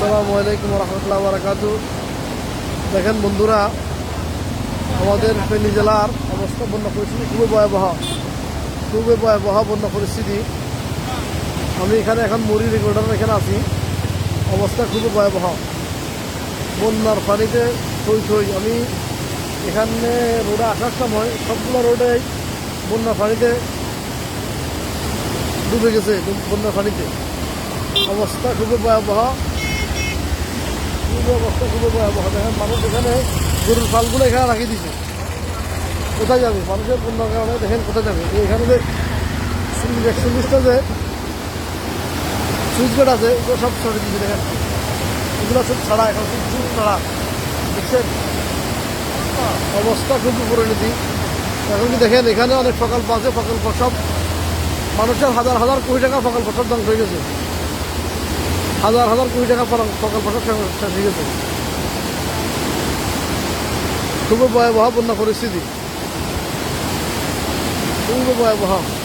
আসসালামু আলাইকুম রহমতুল্লাহ বারাকাতু দেখেন বন্ধুরা, আমাদের ফেনী জেলার অবস্থা বন্যা পরিস্থিতি খুবই ভয়াবহ। খুবই ভয়াবহ বন্যা পরিস্থিতি। আমি এখানে এখন মুড়ি রেকর্ডার এখানে আছি। অবস্থা খুবই ভয়াবহ। বন্যার পানিতে থই থই। আমি এখানে রোডে আসার সময় সবগুলো রোডে বন্যার পানিতে ডুবে গেছে বন্যার পানিতে। অবস্থা খুবই ভয়াবহ। খুবই অবস্থা খুবই ভয়াবহ দেখেন মানুষ এখানে গরুর ফালগুলো এখানে রাখি দিছে। কোথায় যাবে? মানুষের বন্যার কারণে দেখেন কোথায় যাবে। এখানে যে একচল্লিশটা যে সুইচ গেট আছে ওগুলো সব সরে দিচ্ছে দেখেন। এগুলো সব ছাড়া, এখন সব ছাড়া। দেখছেন? অবস্থা খুবই পরিণতি। এখন কি দেখেন, এখানে অনেক প্রকল্প আছে, প্রকল্প সব মানুষের হাজার হাজার কোটি টাকা প্রকল্প সব ধ্বংস হয়ে গেছে। হাজার হাজার কোটি টাকা সরকার সব শেষ- গেছে। খুবই ভয়াবহ বন্যা পরিস্থিতি। খুবই ভয়াবহ।